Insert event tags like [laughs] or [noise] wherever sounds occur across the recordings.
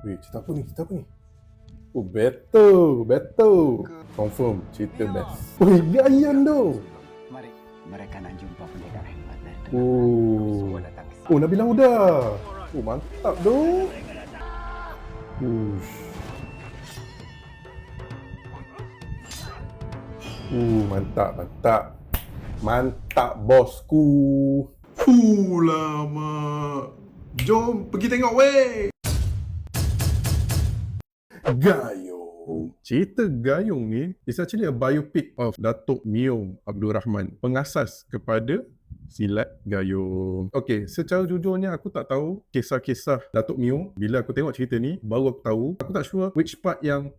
Weh, cerita apa ni? Cerita apa ni? Oh, betul, betul. Confirm, cerita best. Weh, Gayan tu. Mari, mereka nak jumpa pendekar hebat dari Oh. Oh, Nabila Huda. Oh, mantap tu. Ush. Uh, mantap, mantap. Mantap, bosku. Fuh, lama. Jom pergi tengok, weh. Gayung. Cerita Gayung ni is actually a biopic of Datuk Mio Abdul Rahman, pengasas kepada Silat Gayung. Okay, secara jujurnya aku tak tahu kisah-kisah Datuk Mio. Bila aku tengok cerita ni, baru aku tahu. Aku tak sure which part yang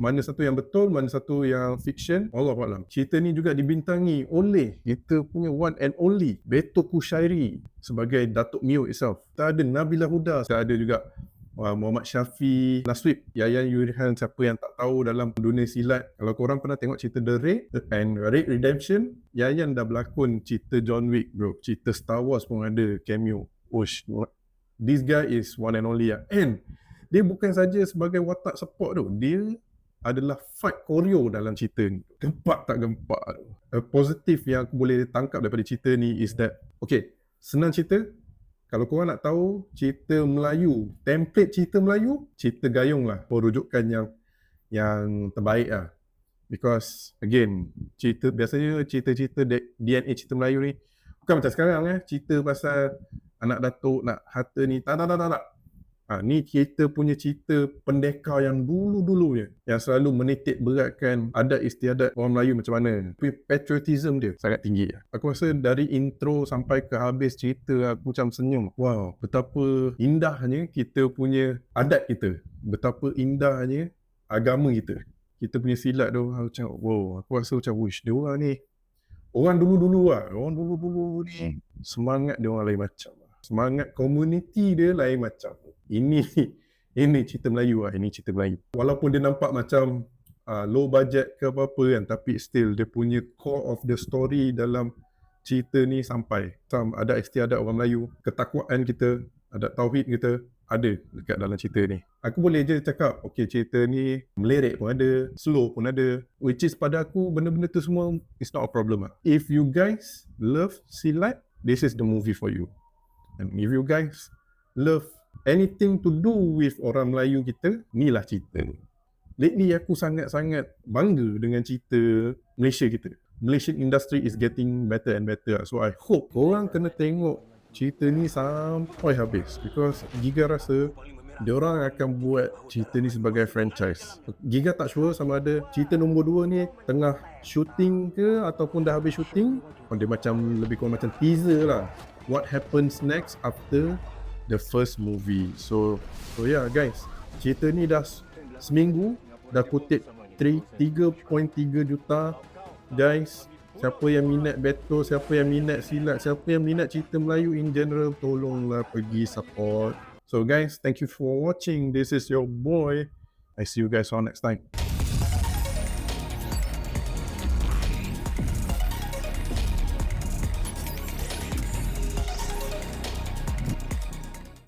mana satu yang betul, mana satu yang fiction. Allah Alam. Cerita ni juga dibintangi oleh kita punya one and only Beto Kushairi sebagai Datuk Mio itself. Kita ada Nabila Huda, kita ada juga Muhammad Syafi, Naswib, Yayan Yurihan, siapa yang tak tahu dalam dunia silat. Kalau korang pernah tengok cerita The Raid and Raid Redemption, Yayan dah berlakon cerita John Wick bro. Cerita Star Wars pun ada cameo. Osh, this guy is one and only lah. And dia bukan saja sebagai watak support tu, dia adalah fight choreo dalam cerita ni. Gempak tak gempak tu. A positif yang aku boleh tangkap daripada cerita ni is that, okay, senang cerita, kalau korang nak tahu cerita Melayu, template cerita Melayu, cerita Gayung lah, perujukan yang yang terbaik lah. Because again, cerita biasanya cerita-cerita DNA cerita Melayu ni bukan macam sekarang eh, cerita pasal anak datuk nak harta ni. Tak, tak, tak, tak, tak. Ha, ni kita punya cerita pendekar yang dulu-dulunya yang selalu menitik beratkan adat istiadat orang Melayu macam mana. Tapi patriotism dia sangat tinggi. Aku rasa dari intro sampai ke habis cerita aku macam senyum. Wow, betapa indahnya kita punya adat kita. Betapa indahnya agama kita. Kita punya silat tu macam wow, aku rasa macam wish dia orang ni orang dulu-dulu lah. Orang dulu-dulu ni semangat dia orang lain macam. Semangat komuniti dia lain macam. Ini [laughs] ini cerita Melayu lah, ini cerita Melayu. Walaupun dia nampak macam uh, low budget ke apa-apa kan, tapi still dia punya core of the story dalam cerita ni sampai. Macam ada istiadat orang Melayu, ketakwaan kita, ada tauhid kita, ada dekat dalam cerita ni. Aku boleh je cakap, okay cerita ni melirik pun ada, slow pun ada. Which is pada aku, benda-benda tu semua is not a problem lah. If you guys love silat, this is the movie for you. And if you guys love anything to do with orang Melayu kita, ni lah cerita. Lately aku sangat-sangat bangga dengan cerita Malaysia kita. Malaysian industry is getting better and better. So I hope korang kena tengok cerita ni sampai habis because Giga rasa orang akan buat cerita ni sebagai franchise. Giga tak sure sama ada cerita nombor 2 ni tengah shooting ke ataupun dah habis shooting. Oh, dia macam lebih kurang macam teaser lah. What happens next after the first movie. So so yeah guys, cerita ni dah seminggu dah kutip 3 3.3 juta guys. Siapa yang minat Beto, siapa yang minat silat, siapa yang minat cerita Melayu in general, tolonglah pergi support. So guys, thank you for watching. This is your boy. I see you guys all next time.